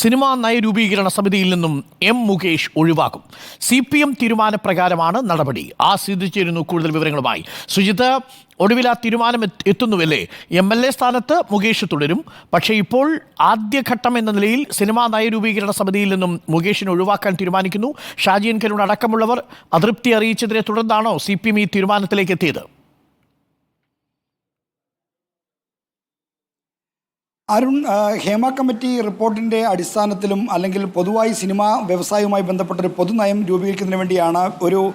Cinema നയരൂപീകരണ സമിതിയിൽ നിന്നും M Mukesh ഒഴിവാക്കും. സി പി എം തീരുമാനപ്രകാരമാണ് നടപടി. ആ സ്ഥിതിച്ചിരുന്നു കൂടുതൽ വിവരങ്ങളുമായി. സുജിത്ത് ഒടുവിൽ ആ തീരുമാനം എത്ത് എത്തുന്നുവല്ലേ? എം എൽ എ സ്ഥാനത്ത് മുകേഷ് തുടരും. പക്ഷേ ഇപ്പോൾ ആദ്യഘട്ടം എന്ന നിലയിൽ സിനിമാ നയരൂപീകരണ സമിതിയിൽ നിന്നും മുകേഷിനെ ഒഴിവാക്കാൻ തീരുമാനിക്കുന്നു. ഷാജിയൻ കരുൺ അടക്കമുള്ളവർ അതൃപ്തി അറിയിച്ചതിനെ തുടർന്നാണോ സി പി എം ഈ തീരുമാനത്തിലേക്ക് എത്തിയത്? അരുൺ ഹേമ കമ്മിറ്റി റിപ്പോർട്ടിന്റെ അടിസ്ഥാനത്തിലും അല്ലെങ്കിൽ പൊതുവായി സിനിമാ വ്യവസായവുമായി ബന്ധപ്പെട്ട ഒരു പൊതുനയം രൂപീകരിക്കുന്നതിന് വേണ്ടിയാണ് ഒരു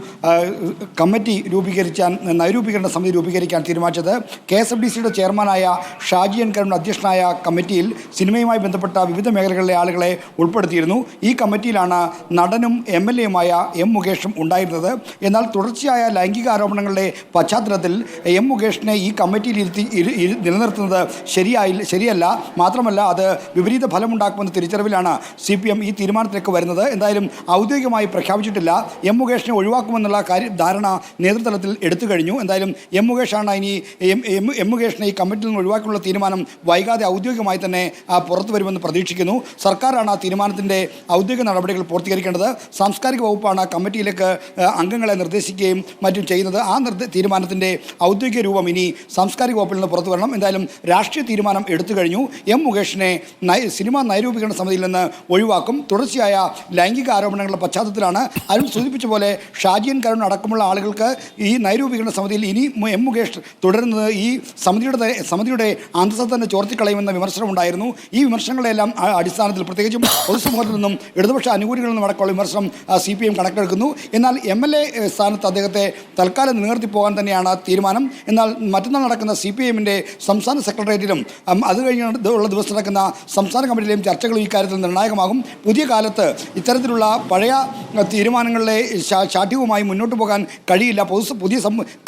കമ്മിറ്റി രൂപീകരിക്കാൻ നയരൂപീകരണ സമിതി രൂപീകരിക്കാൻ തീരുമാനിച്ചത്. കെ എസ് എഫ് ഡി സിയുടെ ചെയർമാനായ ഷാജി എൻ കരുൺ അധ്യക്ഷനായ കമ്മിറ്റിയിൽ സിനിമയുമായി ബന്ധപ്പെട്ട വിവിധ മേഖലകളിലെ ആളുകളെ ഉൾപ്പെടുത്തിയിരുന്നു. ഈ കമ്മിറ്റിയിലാണ് നടനും എം എൽ എയുമായ എം മുകേഷും ഉണ്ടായിരുന്നത്. എന്നാൽ തുടർച്ചയായ ലൈംഗിക ആരോപണങ്ങളുടെ പശ്ചാത്തലത്തിൽ എം മുകേഷിനെ ഈ കമ്മിറ്റിയിൽ ഇരുത്തി ഇരു- ഇരു- നിലനിർത്തുന്നത് ശരിയായി ശരിയല്ല. മാത്രമല്ല അത് വിപരീത ഫലമുണ്ടാക്കുമെന്ന തിരിച്ചറിവിലാണ് സി പി എം ഈ തീരുമാനത്തിലേക്ക് വരുന്നത്. എന്തായാലും ഔദ്യോഗികമായി പ്രഖ്യാപിച്ചിട്ടില്ല. എം മുകേഷിനെ ഒഴിവാക്കുമെന്നുള്ള കാര്യം ധാരണ നേതൃതലത്തിൽ എടുത്തു കഴിഞ്ഞു. എന്തായാലും എം മുകേഷാണ് ഇനി എം എം മുകേഷിനെ ഈ കമ്മിറ്റിയിൽ നിന്ന് ഒഴിവാക്കാനുള്ള തീരുമാനം വൈകാതെ ഔദ്യോഗികമായി തന്നെ പുറത്തു വരുമെന്ന് പ്രതീക്ഷിക്കുന്നു. സർക്കാരാണ് ആ തീരുമാനത്തിന്റെ ഔദ്യോഗിക നടപടികൾ പൂർത്തീകരിക്കേണ്ടത്. സാംസ്കാരിക വകുപ്പാണ് കമ്മിറ്റിയിലേക്ക് അംഗങ്ങളെ നിർദ്ദേശിക്കുകയും മറ്റും ചെയ്യുന്നത്. ആ നിർദ്ദേ തീരുമാനത്തിന്റെ ഔദ്യോഗിക രൂപം ഇനി സാംസ്കാരിക വകുപ്പിൽ നിന്ന് പുറത്തു വരണം. എന്തായാലും രാഷ്ട്രീയ തീരുമാനം എടുത്തു കഴിഞ്ഞു. എം മുകേഷിനെ സിനിമാ നൈരൂപീകരണ സമിതിയിൽ നിന്ന് ഒഴിവാക്കും. തുടർച്ചയായ ലൈംഗിക ആരോപണങ്ങളുടെ പശ്ചാത്തലത്തിലാണ് അരുൺ സൂചിപ്പിച്ച പോലെ ഷാജിയൻ കരുൺ അടക്കമുള്ള ആളുകൾക്ക് ഈ നൈരൂപീകരണ സമിതിയിൽ ഇനി എം മുകേഷ് തുടരുന്നത് ഈ സമിതിയുടെ സമിതിയുടെ അന്തസ്സ തന്നെ ചോർത്തിക്കളയുമെന്ന വിമർശനം ഉണ്ടായിരുന്നു ഈ വിമർശനങ്ങളെല്ലാം അടിസ്ഥാനത്തിൽ പ്രത്യേകിച്ചും പൊതുസമൂഹത്തിൽ നിന്നും ഇടതുപക്ഷ അനുകൂലികളിൽ നിന്നും അടക്കമുള്ള വിമർശനം സി പി എം കണക്കെടുക്കുന്നു. എന്നാൽ എം എൽ എ സ്ഥാനത്ത് അദ്ദേഹത്തെ തൽക്കാലം നിലനിർത്തി പോകാൻ തന്നെയാണ് തീരുമാനം. എന്നാൽ മറ്റന്നാൾ നടക്കുന്ന സി പി എമ്മിന്റെ സംസ്ഥാന സെക്രട്ടേറിയറ്റിലും അത് കഴിഞ്ഞ് ഉള്ള ദിവസം നടക്കുന്ന സംസ്ഥാന കമ്മിറ്റിയിലെയും ഈ കാര്യത്തിൽ നിർണായകമാകും. പുതിയ കാലത്ത് ഇത്തരത്തിലുള്ള പഴയ തീരുമാനങ്ങളിലെ ശാഠ്യവുമായി മുന്നോട്ട് പോകാൻ കഴിയില്ല. പൊതു പുതിയ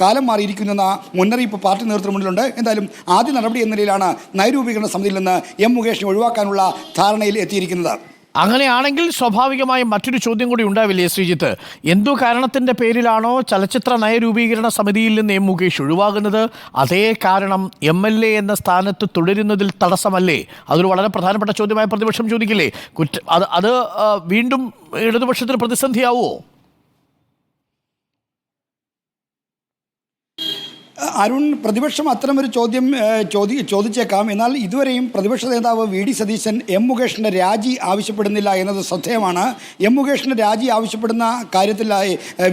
കാലം മാറിയിരിക്കുന്നെന്ന മുന്നറിയിപ്പ് പാർട്ടി നേതൃത്വത്തിന് മുന്നിലുണ്ട്. എന്തായാലും ആദ്യ നടപടി എന്ന നിലയിലാണ് നയരൂപീകരണ സമിതിയിൽ നിന്ന് എം മുകേഷിനെ ഒഴിവാക്കാനുള്ള ധാരണയിൽ എത്തിയിരിക്കുന്നത്. അങ്ങനെയാണെങ്കിൽ സ്വാഭാവികമായും മറ്റൊരു ചോദ്യം കൂടി ഉണ്ടാവില്ലേ ശ്രീജിത്ത്? എന്തു കാരണത്തിന്റെ പേരിലാണോ ചലച്ചിത്ര നയരൂപീകരണ സമിതിയിൽ നിന്ന് എം മുകേഷ് ഒഴിവാകുന്നത്? അതേ കാരണം എം എൽ എ എന്ന സ്ഥാനത്ത് തുടരുന്നതിൽ തടസ്സമല്ലേ? അതൊരു വളരെ പ്രധാനപ്പെട്ട ചോദ്യമായ പ്രതിപക്ഷം ചോദിക്കില്ലേ? കുറ്റ അത് അത് വീണ്ടും ഇടതുപക്ഷത്തിന് പ്രതിസന്ധിയാവുമോ അരുൺ പ്രതിപക്ഷം അത്തരമൊരു ചോദ്യം ചോദി ചോദിച്ചേക്കാം. എന്നാൽ ഇതുവരെയും പ്രതിപക്ഷ നേതാവ് വി ഡി സതീശൻ എം മുകേഷിന്റെ രാജി ആവശ്യപ്പെടുന്നില്ല എന്നത് ശ്രദ്ധേയമാണ് എം മുകേഷിന്റെ രാജി ആവശ്യപ്പെടുന്ന കാര്യത്തിൽ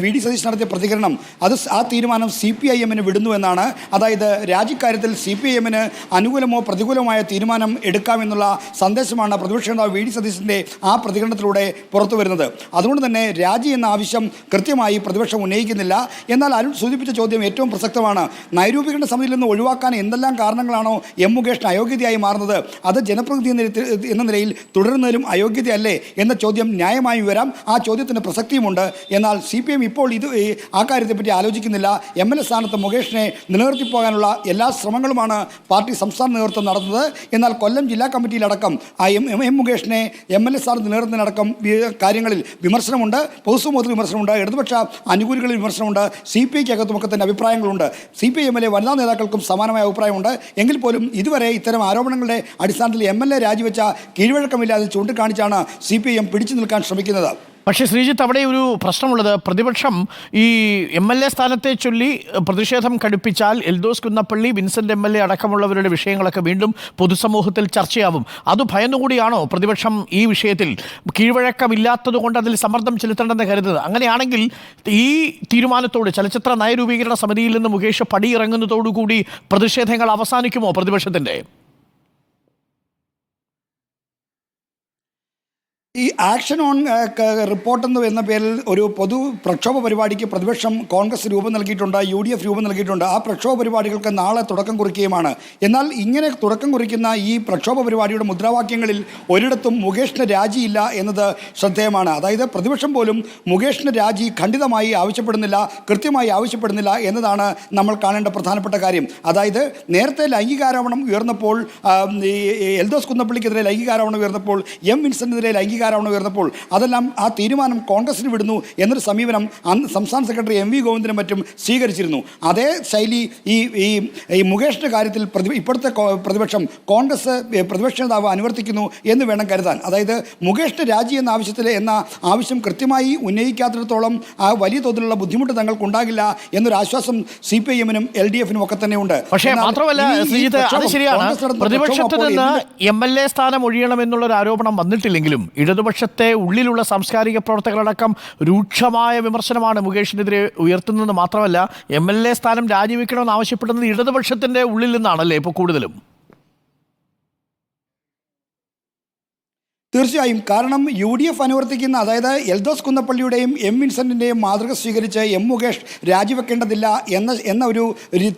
വി ഡി സതീശൻ നടത്തിയ പ്രതികരണം അത് ആ തീരുമാനം സി പി ഐ എമ്മിന് വിടുന്നു എന്നാണ്. അതായത് രാജിക്കാര്യത്തിൽ സി പി ഐ എമ്മിന് അനുകൂലമോ പ്രതികൂലമായ തീരുമാനം എടുക്കാമെന്നുള്ള സന്ദേശമാണ് പ്രതിപക്ഷ നേതാവ് വി ഡി സതീശന്റെ ആ പ്രതികരണത്തിലൂടെ പുറത്തു വരുന്നത്. അതുകൊണ്ട് തന്നെ രാജി എന്ന ആവശ്യം കൃത്യമായി പ്രതിപക്ഷം ഉന്നയിക്കുന്നില്ല. എന്നാൽ അരുൺ സൂചിപ്പിച്ച ചോദ്യം ഏറ്റവും പ്രസക്തമാണ്. നൈരൂപീകരണ സമിതിയിൽ നിന്ന് ഒഴിവാക്കാൻ എന്തെല്ലാം കാരണങ്ങളാണോ എം മുകേഷിന് അയോഗ്യതയായി മാറുന്നത്? അത് ജനപ്രതിനിധി എന്ന നിലയിൽ- തുടരുന്നതിലും അയോഗ്യതയല്ലേ എന്ന ചോദ്യം ന്യായമായി വരാം. ആ ചോദ്യത്തിന് പ്രസക്തിയുമുണ്ട്. എന്നാൽ സി പി എം ഇപ്പോൾ ഇത് ആ കാര്യത്തെപ്പറ്റി ആലോചിക്കുന്നില്ല. എം എൽ എ സ്ഥാനത്ത് മുകേഷിനെ നിലനിർത്തിപ്പോകാനുള്ള എല്ലാ ശ്രമങ്ങളുമാണ് പാർട്ടി സംസ്ഥാന നേതൃത്വം നടത്തുന്നത്. എന്നാൽ കൊല്ലം ജില്ലാ കമ്മിറ്റിയിലടക്കം ആ എം എം- മുകേഷിനെ എം എൽ എ സ്ഥാനത്ത് നിലനിർത്തുന്നതിനടക്കം കാര്യങ്ങളിൽ വിമർശനമുണ്ട്. പൊതുസമൂഹത്തിൽ വിമർശനമുണ്ട്. ഇടതുപക്ഷ അനുകൂലികളിൽ വിമർശനമുണ്ട്. സി പി ഐക്ക് അകത്തുമൊക്കെ തന്നെ അഭിപ്രായങ്ങളുണ്ട്. സി പി എമ്മിലെ വനിതാ നേതാക്കൾക്കും സമാനമായ അഭിപ്രായമുണ്ട്. എങ്കിൽ പോലും ഇതുവരെ ഇത്തരം ആരോപണങ്ങളുടെ അടിസ്ഥാനത്തിൽ എം എൽ എ രാജിവെച്ച കീഴ്വഴക്കമില്ലാതെ ചൂണ്ടിക്കാണിച്ചാണ് സി പി എം പിടിച്ചു നിൽക്കാൻ ശ്രമിക്കുന്നത്. പക്ഷേ ശ്രീജിത്ത് അവിടെ ഒരു പ്രശ്നമുള്ളത്. പ്രതിപക്ഷം ഈ എം എൽ എ സ്ഥാനത്തെ ചൊല്ലി പ്രതിഷേധം കടുപ്പിച്ചാൽ Eldhose Kunnappilly Vincent M L A അടക്കമുള്ളവരുടെ വിഷയങ്ങളൊക്കെ വീണ്ടും പൊതുസമൂഹത്തിൽ ചർച്ചയാവും. അത് ഭയന്നുകൂടിയാണോ പ്രതിപക്ഷം ഈ വിഷയത്തിൽ? കീഴ്വഴക്കമില്ലാത്തത് കൊണ്ട് അതിൽ സമ്മർദ്ദം ചെലുത്തേണ്ടെന്ന് കരുതുന്നത്. അങ്ങനെയാണെങ്കിൽ ഈ തീരുമാനത്തോട് ചലച്ചിത്ര നയരൂപീകരണ സമിതിയിൽ നിന്ന് മുകേഷ് പടിയിറങ്ങുന്നതോടുകൂടി പ്രതിഷേധങ്ങൾ അവസാനിക്കുമോ പ്രതിപക്ഷത്തിന്റെ? ഈ ആക്ഷൻ ഓൺ റിപ്പോർട്ട് എന്ന് എന്ന പേരിൽ ഒരു പൊതു പ്രക്ഷോഭ പരിപാടിക്ക് പ്രതിപക്ഷം കോൺഗ്രസ് രൂപം നൽകിയിട്ടുണ്ട് യു ഡി എഫ് രൂപം നൽകിയിട്ടുണ്ട്. ആ പ്രക്ഷോഭ പരിപാടികൾക്ക് നാളെ തുടക്കം കുറിക്കുകയുമാണ്. എന്നാൽ ഇങ്ങനെ തുടക്കം കുറിക്കുന്ന ഈ പ്രക്ഷോഭ പരിപാടിയുടെ മുദ്രാവാക്യങ്ങളിൽ ഒരിടത്തും മുകേഷിന് രാജിയില്ല എന്നത് ശ്രദ്ധേയമാണ്. അതായത് പ്രതിപക്ഷം പോലും മുകേഷിന് രാജി ഖണ്ഡിതമായി ആവശ്യപ്പെടുന്നില്ല കൃത്യമായി ആവശ്യപ്പെടുന്നില്ല എന്നതാണ് നമ്മൾ കാണേണ്ട പ്രധാനപ്പെട്ട കാര്യം. അതായത് നേരത്തെ ലൈംഗികാരോപണം ഉയർന്നപ്പോൾ എൽദോസ് കുന്നപ്പള്ളിക്കെതിരെ ലൈംഗികാരോപണം ഉയർന്നപ്പോൾ എം വിൻസെന്റിനെതിരെ ലൈംഗിക വികാരമാണ് ഉയർന്നപ്പോൾ അതെല്ലാം ആ തീരുമാനം കോൺഗ്രസിന് വിടുന്നു എന്നൊരു സമീപനം അന്ന് സംസ്ഥാന സെക്രട്ടറി എം വി ഗോവിന്ദനും മറ്റും സ്വീകരിച്ചിരുന്നു. അതേ ശൈലി ഈ ഈ ഈ മുകേഷിന്റെ കാര്യത്തിൽ പ്രതി ഇപ്പോഴത്തെ പ്രതിപക്ഷം കോൺഗ്രസ് പ്രതിപക്ഷ നേതാവ് അനുവർത്തിക്കുന്നു എന്ന് വേണം കരുതാൻ. അതായത് മുകേഷിന്റെ രാജി എന്ന ആവശ്യത്തിൽ എന്ന ആവശ്യം കൃത്യമായി ഉന്നയിക്കാത്തിടത്തോളം ആ വലിയ തോതിലുള്ള ബുദ്ധിമുട്ട് തങ്ങൾക്കുണ്ടാകില്ല എന്നൊരു ആശ്വാസം സി പി ഐ എമ്മിനും എൽ ഡി എഫിനും ഒക്കെ തന്നെ ഉണ്ട് പക്ഷേ മാത്രമല്ല പ്രതിപക്ഷത്ത് നിന്ന് എം എൽ എ സ്ഥാനം ഒഴിയണമെന്നുള്ള ഒരു ആരോപണം വന്നിട്ടില്ലെങ്കിലും ഇടതുപക്ഷത്തെ ഉള്ളിലുള്ള സാംസ്കാരിക പ്രവർത്തകരടക്കം രൂക്ഷമായ വിമർശനമാണ് മുകേഷിനെതിരെ ഉയർത്തുന്നത് മാത്രമല്ല എം എൽ എ സ്ഥാനം രാജിവെക്കണമെന്ന് ആവശ്യപ്പെടുന്നത് ഇടതുപക്ഷത്തിന്റെ ഉള്ളിൽ നിന്നാണല്ലേ ഇപ്പോൾ കൂടുതലും? തീർച്ചയായും കാരണം യു ഡി എഫ് അനുവർത്തിക്കുന്ന അതായത് എൽദോസ് കുന്നപ്പള്ളിയുടെയും എം വിൻസെന്റിന്റെയും മാതൃക സ്വീകരിച്ച് എം മുകേഷ് രാജിവെക്കേണ്ടതില്ല എന്ന എന്ന ഒരു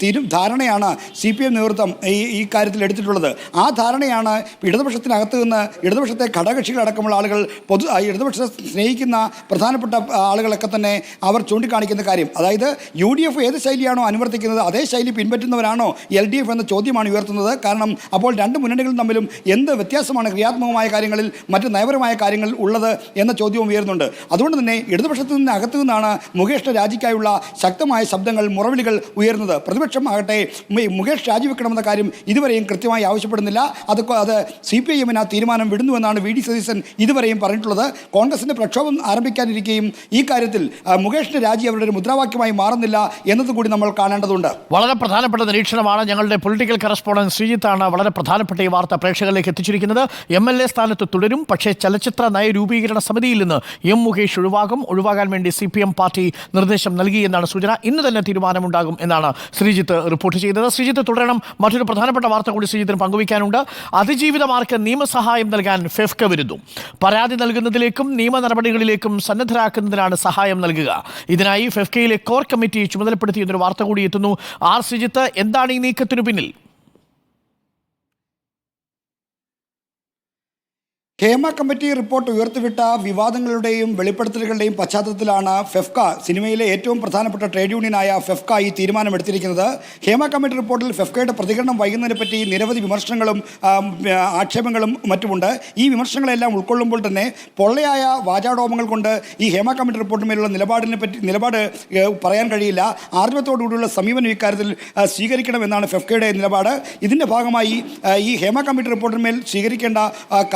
തീരു ധാരണയാണ് സി പി എം നേതൃത്വം ഈ ഈ കാര്യത്തിൽ എടുത്തിട്ടുള്ളത്. ആ ധാരണയാണ് ഇടതുപക്ഷത്തിനകത്ത് നിന്ന് ഇടതുപക്ഷത്തെ ഘടകകക്ഷികളടക്കമുള്ള ആളുകൾ പൊതു ഇടതുപക്ഷത്തെ സ്നേഹിക്കുന്ന പ്രധാനപ്പെട്ട ആളുകളൊക്കെ തന്നെ അവർ ചൂണ്ടിക്കാണിക്കുന്ന കാര്യം. അതായത് യു ഡി എഫ് ഏത് ശൈലിയാണോ അനുവർത്തിക്കുന്നത് അതേ ശൈലി പിൻപറ്റുന്നവരാണോ എൽ ഡി എഫ് എന്ന ചോദ്യമാണ് ഉയർത്തുന്നത്. കാരണം അപ്പോൾ രണ്ട് മുന്നണികളും തമ്മിലും എന്ത് വ്യത്യാസമാണ് ക്രിയാത്മകമായ കാര്യങ്ങളിൽ മറ്റ് നയപരമായ കാര്യങ്ങൾ ഉള്ളത് എന്ന ചോദ്യവും ഉയരുന്നുണ്ട്. അതുകൊണ്ട് തന്നെ ഇടതുപക്ഷത്തു നിന്ന് അകത്തു നിന്നാണ് മുകേഷിന്റെ രാജിക്കായുള്ള ശക്തമായ ശബ്ദങ്ങൾ മുറവിളികൾ ഉയരുന്നത്. പ്രതിപക്ഷം ആകട്ടെ മുകേഷ് രാജിവെക്കണമെന്ന കാര്യം ഇതുവരെയും കൃത്യമായി ആവശ്യപ്പെടുന്നില്ല. അത് അത് സി പി ഐ എമ്മിന് ആ തീരുമാനം വിടുന്നുവെന്നാണ് വി ഡി സതീശൻ ഇതുവരെയും പറഞ്ഞിട്ടുള്ളത്. കോൺഗ്രസിന്റെ പ്രക്ഷോഭം ആരംഭിക്കാനിരിക്കുകയും ഈ കാര്യത്തിൽ മുകേഷിന്റെ രാജി അവരുടെ ഒരു മുദ്രാവാക്യമായി മാറുന്നില്ല എന്നതുകൂടി നമ്മൾ കാണേണ്ടതുണ്ട്. വളരെ പ്രധാനപ്പെട്ട നിരീക്ഷണമാണ് ഞങ്ങളുടെ പൊളിറ്റിക്കൽ കറസ്പോണ്ടൻസ് ശ്രീജിത്താണ് വളരെ പ്രധാനപ്പെട്ട ഈ വാർത്ത പ്രേക്ഷകരിലേക്ക് എത്തിച്ചിരിക്കുന്നത്. എം എൽ എ സ്ഥാനത്ത് തുടരും പക്ഷേ ചലച്ചിത്ര നയരൂപീകരണ സമിതിയിൽ നിന്ന് എം മുകേഷ് ഒഴിവാകും. ഒഴിവാകാൻ വേണ്ടി സി പി എം പാർട്ടി നിർദ്ദേശം നൽകി എന്നാണ് സൂചന. ഇന്ന് തന്നെ തീരുമാനമുണ്ടാകും എന്നാണ് ശ്രീജിത്ത് റിപ്പോർട്ട് ചെയ്തത്. ശ്രീജിത്ത് തുടരണം. മറ്റൊരു പ്രധാനപ്പെട്ട വാർത്ത കൂടി ശ്രീജിത്തിന് പങ്കുവയ്ക്കാനുണ്ട്. അതിജീവിതമാർക്ക് നിയമസഹായം നൽകാൻ ഫെഫ്ക വരുന്നു പരാതി നൽകുന്നതിലേക്കും നിയമ നടപടികളിലേക്കും സന്നദ്ധരാക്കുന്നതിനാണ് സഹായം നൽകുക. ഇതിനായി ഫെഫ്കയിലെ കോർ കമ്മിറ്റി ചുമതലപ്പെടുത്തി എന്നൊരു വാർത്ത കൂടി എത്തുന്നു. ആർ ശ്രീജിത്ത് എന്താണ് ഈ നീക്കത്തിനു പിന്നിൽ? ഹേമ കമ്മിറ്റി റിപ്പോർട്ട് ഉയർത്തിവിട്ട വിവാദങ്ങളുടെയും വെളിപ്പെടുത്തലുകളുടെയും പശ്ചാത്തലത്തിലാണ് ഫെഫ്ക സിനിമയിലെ ഏറ്റവും പ്രധാനപ്പെട്ട ട്രേഡ് യൂണിയനായ ഫെഫ്ക ഈ തീരുമാനമെടുത്തിരിക്കുന്നത്. ഹേമ കമ്മിറ്റി റിപ്പോർട്ടിൽ ഫെഫ്കയുടെ പ്രതികരണം വൈകുന്നതിനെ പറ്റി നിരവധി വിമർശനങ്ങളും ആക്ഷേപങ്ങളും മറ്റുമുണ്ട്. ഈ വിമർശനങ്ങളെല്ലാം ഉൾക്കൊള്ളുമ്പോൾ തന്നെ പൊള്ളയായ വാചാടോപങ്ങൾ കൊണ്ട് ഈ ഹേമ കമ്മിറ്റി റിപ്പോർട്ടിന്മേലുള്ള നിലപാടിനെ പറ്റി നിലപാട് പറയാൻ കഴിയില്ല. ആർജവത്തോടുകൂടിയുള്ള സമീപനം ഇക്കാര്യത്തിൽ സ്വീകരിക്കണമെന്നാണ് ഫെഫ്കയുടെ നിലപാട്. ഇതിന്റെ ഭാഗമായി ഈ ഹേമ കമ്മിറ്റി റിപ്പോർട്ടിന്മേൽ സ്വീകരിക്കേണ്ട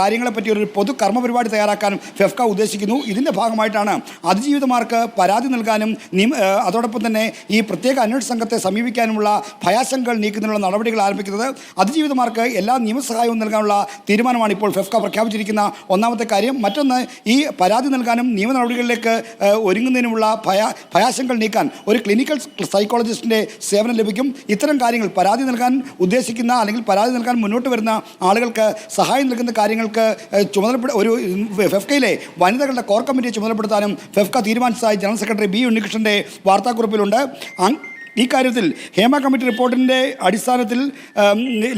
കാര്യങ്ങളെപ്പറ്റി ഒരു പൊതു കർമ്മ പരിപാടി തയ്യാറാക്കാൻ ഫെഫ്ക ഉദ്ദേശിക്കുന്നു. ഇതിന്റെ ഭാഗമായിട്ടാണ് അതിജീവിതമാർക്ക് പരാതി നൽകാനും അതോടൊപ്പം തന്നെ ഈ പ്രത്യേക അന്വേഷണ സംഘത്തെ സമീപിക്കാനുമുള്ള ഭയാശങ്കകൾ നീക്കുന്നതിനുള്ള നടപടികൾ ആരംഭിക്കുന്നത്. അതിജീവിതമാർക്ക് എല്ലാ നിയമസഹായവും നൽകാനുള്ള തീരുമാനമാണ് ഇപ്പോൾ ഫെഫ്ക പ്രഖ്യാപിച്ചിരിക്കുന്ന ഒന്നാമത്തെ കാര്യം. മറ്റൊന്ന് ഈ പരാതി നൽകാനും നിയമ നടപടികളിലേക്ക് ഒരുങ്ങുന്നതിനുമുള്ള ഭയ ഭയാശങ്കകൾ നീക്കാൻ ഒരു ക്ലിനിക്കൽ സൈക്കോളജിസ്റ്റിന്റെ സേവനം ലഭിക്കും. ഇത്തരം കാര്യങ്ങൾ പരാതി നൽകാൻ ഉദ്ദേശിക്കുന്ന അല്ലെങ്കിൽ പരാതി നൽകാൻ മുന്നോട്ട് വരുന്ന ആളുകൾക്ക് സഹായം നൽകുന്ന കാര്യങ്ങൾക്ക് ചുമതലപ്പെടു ഒരു ഫെഫ്കയിലെ വനിതകളുടെ കോർ കമ്മിറ്റിയെ ചുമതലപ്പെടുത്താനും ഫെഫ്ക തീരുമാനിച്ചതായി ജനറൽ സെക്രട്ടറി ബി ഉണ്ണികൃഷ്ണന്റെ വാർത്താക്കുറിപ്പിലുണ്ട്. ഈ കാര്യത്തിൽ ഹേമ കമ്മിറ്റി റിപ്പോർട്ടിന്റെ അടിസ്ഥാനത്തിൽ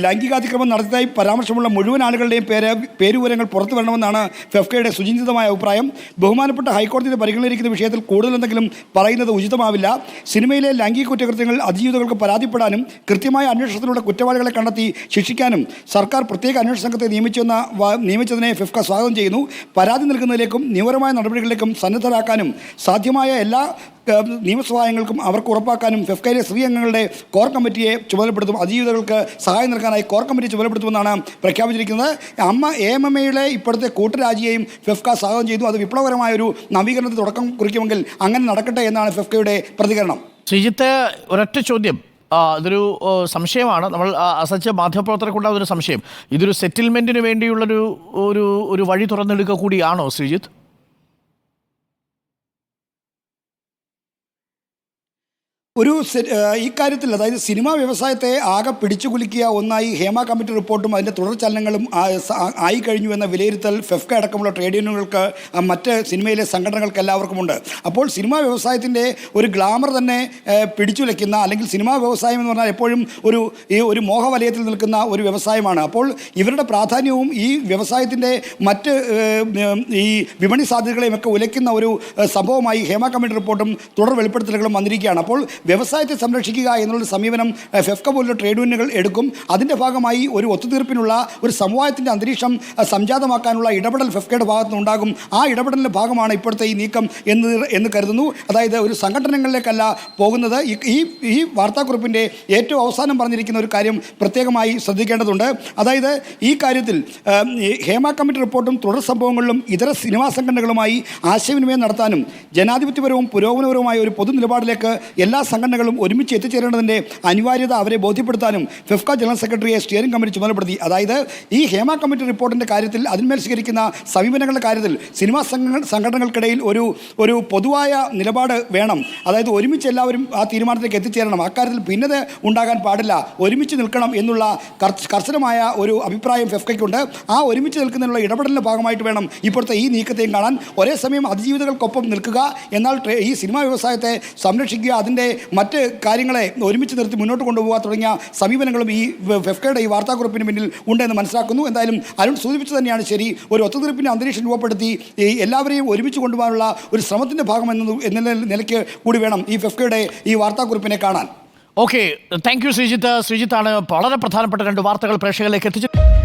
ലൈംഗികാതിക്രമം നടത്തിയതായി പരാമർശമുള്ള മുഴുവൻ ആളുകളുടെയും പേര് പേരുവിവരങ്ങൾ പുറത്തു വരണമെന്നാണ് ഫെഫ്കയുടെ സുചിന്തിതമായ അഭിപ്രായം. ബഹുമാനപ്പെട്ട ഹൈക്കോടതിയുടെ പരിഗണനയിരിക്കുന്ന വിഷയത്തിൽ കൂടുതൽ എന്തെങ്കിലും പറയുന്നത് ഉചിതമാവില്ല. സിനിമയിലെ ലൈംഗിക കുറ്റകൃത്യങ്ങൾ അതിജീവിതകൾക്ക് പരാതിപ്പെടാനും കൃത്യമായ അന്വേഷണത്തിലൂടെ കുറ്റവാളികളെ കണ്ടെത്തി ശിക്ഷിക്കാനും സർക്കാർ പ്രത്യേക അന്വേഷണ സംഘത്തെ നിയമിച്ചെന്ന നിയമിച്ചതിനെ ഫിഫ്ക സ്വാഗതം ചെയ്യുന്നു. പരാതി നൽകുന്നതിലേക്കും നിയമപരമായ നടപടികളിലേക്കും സന്നദ്ധരാക്കാനും സാധ്യമായ എല്ലാ നിയമസഹായങ്ങൾക്കും അവർക്ക് ഉറപ്പാക്കാനും ഫെഫ്കയിലെ സ്ത്രീ അംഗങ്ങളുടെ കോർ കമ്മിറ്റിയെ ചുമതലപ്പെടുത്തും അതിജീവിതകൾക്ക് സഹായം നൽകാനായി കോർ കമ്മിറ്റി ചുമതലപ്പെടുത്തുമെന്നാണ് പ്രഖ്യാപിച്ചിരിക്കുന്നത്. അമ്മ എ എം എം എയുടെ ഇപ്പോഴത്തെ കൂട്ടരാജിയെയും ഫെഫ്ക സ്വാഗതം ചെയ്തു. അത് വിപ്ലവകരമായ ഒരു നവീകരണത്തിന് തുടക്കം കുറിക്കുമെങ്കിൽ അങ്ങനെ നടക്കട്ടെ എന്നാണ് ഫെഫ്കയുടെ പ്രതികരണം. ശ്രീജിത്ത് ഒരൊറ്റ ചോദ്യം. അതൊരു സംശയമാണ്. നമ്മൾ അസച്ച മാധ്യമപ്രവർത്തകർക്കുണ്ടാകുന്ന ഒരു സംശയം. ഇതൊരു സെറ്റിൽമെന്റിന് വേണ്ടിയുള്ളൊരു ഒരു ഒരു വഴി തുറന്നെടുക്കുക കൂടിയാണോ ശ്രീജിത്ത്? ഒരു ഇക്കാര്യത്തിൽ അതായത് സിനിമാ വ്യവസായത്തെ ആകെ പിടിച്ചു പിടിച്ചുകുലുക്കിയ ഒന്നായി ഹേമ കമ്മിറ്റി റിപ്പോർട്ടും അതിന്റെ തുടർചലനങ്ങളും ആയി കഴിഞ്ഞു എന്ന വിലയിരുത്തൽ ഫെഫ്ക അടക്കമുള്ള ട്രേഡ് യൂണിയനുകൾക്ക് മറ്റ് സിനിമയിലെ സംഘടനകൾക്ക് എല്ലാവർക്കുമുണ്ട് അപ്പോൾ സിനിമാ വ്യവസായത്തിന്റെ ഒരു ഗ്ലാമർ തന്നെ പിടിച്ചുലയ്ക്കുന്ന അല്ലെങ്കിൽ സിനിമാ വ്യവസായം എന്ന് പറഞ്ഞാൽ എപ്പോഴും ഒരു ഈ ഒരു മോഹവലയത്തിൽ നിൽക്കുന്ന ഒരു വ്യവസായമാണ്. അപ്പോൾ ഇവരുടെ പ്രാധാന്യവും ഈ വ്യവസായത്തിന്റെ മറ്റ് ഈ വിപണി സാധ്യതകളെയും ഒക്കെ ഉലയ്ക്കുന്ന ഒരു സംഭവമായി ഹേമ കമ്മിറ്റി റിപ്പോർട്ടും തുടർ വെളിപ്പെടുത്തലുകളും വന്നിരിക്കുകയാണ്. അപ്പോൾ വ്യവസായത്തെ സംരക്ഷിക്കുക എന്നുള്ള സമീപനം ഫെഫ്ക പോലുള്ള ട്രേഡ് യൂണിയനുകൾ എടുക്കും. അതിന്റെ ഭാഗമായി ഒരു ഒത്തുതീർപ്പിനുള്ള ഒരു സമവായത്തിന്റെ അന്തരീക്ഷം സംജാതമാക്കാനുള്ള ഇടപെടൽ ഫെഫ്കയുടെ ഭാഗത്തുനിന്നുണ്ടാകും ആ ഇടപെടലിന്റെ ഭാഗമാണ് ഇപ്പോഴത്തെ ഈ നീക്കം എന്ന് എന്ന് കരുതുന്നു. അതായത് ഒരു സംഘടനകളിലേക്കല്ല പോകുന്നത്. ഈ ഈ വാർത്താക്കുറിപ്പിന്റെ ഏറ്റവും അവസാനം പറഞ്ഞിരിക്കുന്ന ഒരു കാര്യം പ്രത്യേകമായി ശ്രദ്ധിക്കേണ്ടതുണ്ട്. അതായത് ഈ കാര്യത്തിൽ ഹേമ കമ്മിറ്റി റിപ്പോർട്ടും തുടർ സംഭവങ്ങളിലും ഇതര സിനിമാ സംഘടനകളുമായി ആശയവിനിമയം നടത്താനും ജനാധിപത്യപരവും പുരോഗമനപരവുമായ ഒരു പൊതു നിലപാടിലേക്ക് എല്ലാ സംഘടനകളും ഒരുമിച്ച് എത്തിച്ചേരേണ്ടതിന്റെ അനിവാര്യത അവരെ ബോധ്യപ്പെടുത്താനും ഫിഫ്ക ജനറൽ സെക്രട്ടറിയെ സ്റ്റിയറിംഗ് കമ്മിറ്റി ചുമതലപ്പെടുത്തി. അതായത് ഈ ഹേമ കമ്മിറ്റി റിപ്പോർട്ടിന്റെ കാര്യത്തിൽ അതിന്മേൽ സ്വീകരിക്കുന്ന സമീപനങ്ങളുടെ കാര്യത്തിൽ സിനിമാ സംഘ സംഘടനകൾക്കിടയിൽ ഒരു ഒരു പൊതുവായ നിലപാട് വേണം. അതായത് ഒരുമിച്ച് എല്ലാവരും ആ തീരുമാനത്തിലേക്ക് എത്തിച്ചേരണം. അക്കാര്യത്തിൽ ഭിന്നത ഉണ്ടാകാൻ പാടില്ല. ഒരുമിച്ച് നിൽക്കണം എന്നുള്ള കർശ- കർശനമായ ഒരു അഭിപ്രായം ഫെഫ്കയ്ക്കുണ്ട്. ആ ഒരുമിച്ച് നിൽക്കുന്നതിനുള്ള ഇടപെടലിന്റെ ഭാഗമായിട്ട് വേണം ഇപ്പോഴത്തെ ഈ നീക്കത്തെയും കാണാൻ. ഒരേ സമയം അതിജീവിതകൾക്കൊപ്പം നിൽക്കുക. എന്നാൽ ഈ സിനിമാ വ്യവസായത്തെ സംരക്ഷിക്കുക. അതിന്റെ മറ്റ് കാര്യങ്ങളെ ഒരുമിച്ച് നിർത്തി മുന്നോട്ട് കൊണ്ടുപോകാൻ തുടങ്ങിയ സമീപനങ്ങളും ഈ ഫെഫ്കയുടെ ഈ വാർത്താക്കുറിപ്പിന് പിന്നിൽ ഉണ്ടെന്ന് മനസ്സിലാക്കുന്നു. എന്തായാലും അരുൺ സൂചിപ്പിച്ചു തന്നെയാണ് ശരി. ഒരു ഒത്തുതീർപ്പിന്റെ അന്തരീക്ഷം രൂപപ്പെടുത്തി എല്ലാവരെയും ഒരുമിച്ച് കൊണ്ടുപോകാനുള്ള ഒരു ശ്രമത്തിന്റെ ഭാഗമെന്ന എന്ന നിലയ്ക്ക് കൂടി വേണം ഈ ഫെഫ്കയുടെ ഈ വാർത്താക്കുറിപ്പിനെ കാണാൻ. Okay thank you Sreejith. ശ്രീജിത്താണ് വളരെ പ്രധാനപ്പെട്ട രണ്ട് വാർത്തകൾ പ്രേക്ഷകരിലേക്ക് എത്തിച്ചത്.